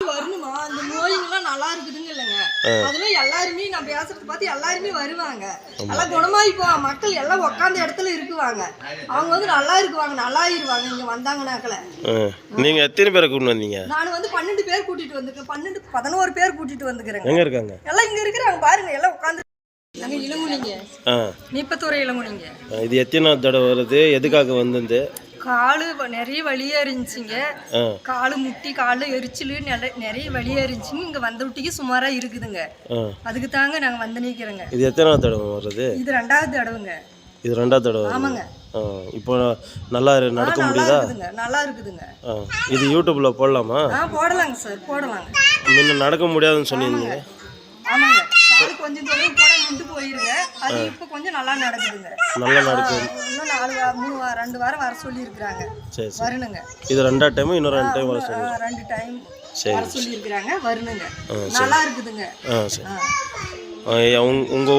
வரணுமா? இந்த நோய்ங்கெல்லாம் நல்லா இருக்குதுங்க இல்லைங்க. அதெல்லாம் எல்லாருமே நான் பேசுறது பார்த்து எல்லாருமே வருவாங்க. எல்லாம் குணமாயி போ மக்கள் எல்லாம் உட்காந்த இடத்துல இருக்குவாங்க. அவங்க வந்து நல்லா இருக்குவாங்க நல்லா இருவாங்க இங்க வந்தாங்கனாக்கல. ஆ. நீங்கள் எத்தனை பேரை கூட்டின்னு வந்தீங்க? நான் வந்து பன்னெண்டு பேர் கூட்டிட்டு வந்திருக்கேன். பன்னெண்டு பதினோரு பேர் கூட்டிட்டு வந்துக்கிறேங்க. எங்கே இருக்காங்க? எல்லாம் இங்க இருக்கிறாங்க. பாருங்க எல்லாம் உட்காந்து நாங்க இளங்குனிங்க ஆ. நீப்பத்தூரை இளங்குனிங்க இது எத்தனாவது தடவை வருது? எதுக்காக வந்தது? காலு நிறைய வலியா இருந்துச்சுங்க காலு முட்டி காலு எரிச்சல் நிறை- நிறைய வலியா இருந்துச்சுங்க இங்க வந்த விட்டிக்கு சுமாரா இருக்குதுங்க. அதுக்கு தாங்க நாங்க வந்து நிக்கிறோங்க. இது எத்தனாவது தடவை வருது இது ரெண்டாவது தடவைங்க. இது ரெண்டாவது தடவை ஆமாங்க. இப்போ நல்லா நடக்க முடியுதா? நல்லா இருக்குதுங்க. இது யூடியூப்பில் போடலாமா? போடலாங்க சார். போடலாங்க. முன்ன நடக்க முடியாதுன்னு சொல்லியிருந்தீங்க ஆமாங்க. கொஞ்சம் தூரம் போட நின்று போயிருங்க. அது இப்போ கொஞ்சம் நல்லா நடக்குதுங்க. நல்லா நடக்கு இன்னும் நாலு மூணு வா- ரெண்டு வாரம் வர சொல்லி இருக்கிறாங்க சரி சரி. வரணுங்க. இது ரெண்டாவது டைமு இன்னும் ரெண்டு டைம் வர ஆ, சொல்லி ரெண்டு டைம் சரி. வர சொல்லி இருக்கிறாங்க வரணுங்க. நல்லா இருக்குதுங்க. ஆ சரி. ஆ. ஆ, உங்- உங்க